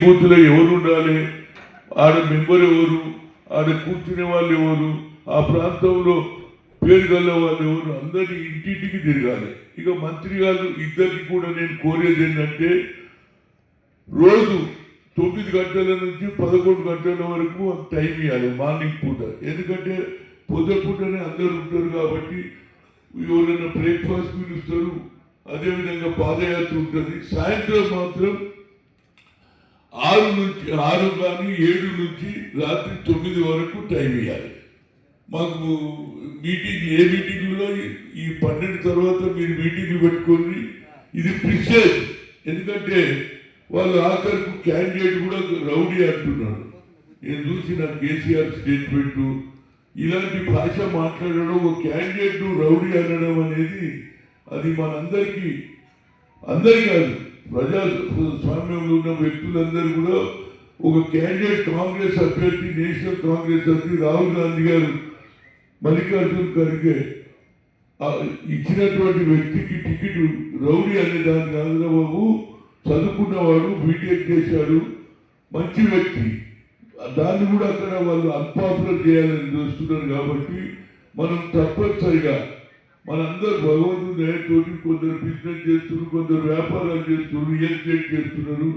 బూత్లో ఎవరు ఉండాలి? ఆడ మెంబర్ ఎవరు? ఆడ కూర్చునే వాళ్ళు ఎవరు? ఆ ప్రాంతంలో పేరు గల్ల వాళ్ళు ఎవరు? అందరినీ ఇంటింటికి తిరగాలి. ఇక మంత్రి గారు ఇద్దరికి కూడా నేను కోరేది ఏంటంటే రోజు తొమ్మిది గంటల నుంచి పదకొండు గంటల వరకు టైం ఇవ్వాలి మార్నింగ్ పూట. ఎందుకంటే పొద్దుపూటనే అందరు ఉంటారు కాబట్టి ఎవరైనా బ్రేక్ఫాస్ట్ పిలుస్తారు అదేవిధంగా పాదయాత్ర ఉంటుంది. సాయంత్రం మాత్రం ఆరు నుంచి ఆరు కానీ ఏడు నుంచి రాత్రి తొమ్మిది వరకు టైం ఇవ్వాలి మాకు మీటింగ్ ఏ మీటింగ్లో ఈ పన్నెండు తర్వాత మీరు మీటింగ్లు పెట్టుకొని ఇది ప్రిసేజ్. ఎందుకంటే వాళ్ళు ఆఖరికి క్యాండిడేట్ కూడా రౌడీ అంటున్నాడు. నేను చూసిన కేసీఆర్ స్టేట్మెంట్. ఇలాంటి భాష మాట్లాడడం ఒక క్యాండిడేట్ రౌడీ అనడం అనేది అది మనందరికీ అందరి కాదు. ప్రజా స్వామ్యంలో ఉన్న వ్యక్తులందరూ కూడా ఒక క్యాండిడేట్ కాంగ్రెస్ అభ్యర్థి నేషనల్ కాంగ్రెస్ అభ్యర్థి రాహుల్ గాంధీ గారు మల్లికార్జున్ ఖర్గే ఇచ్చినటువంటి వ్యక్తికి టికెట్ రౌడీ అనే దాని చంద్రబాబు చదువుకున్నవాడు బీటెక్ చేశాడు. మంచి వ్యక్తి. దాన్ని కూడా అక్కడ వాళ్ళు అన్పాపులర్ చేయాలని చూస్తున్నారు కాబట్టి మనం తప్పనిసరిగా మనందరూ భగవంతుడు తోటి కొందరు బిజినెస్ చేస్తున్నారు కొందరు వ్యాపారాలు చేస్తున్నారు రియల్ ఎస్టేట్ చేస్తున్నారు.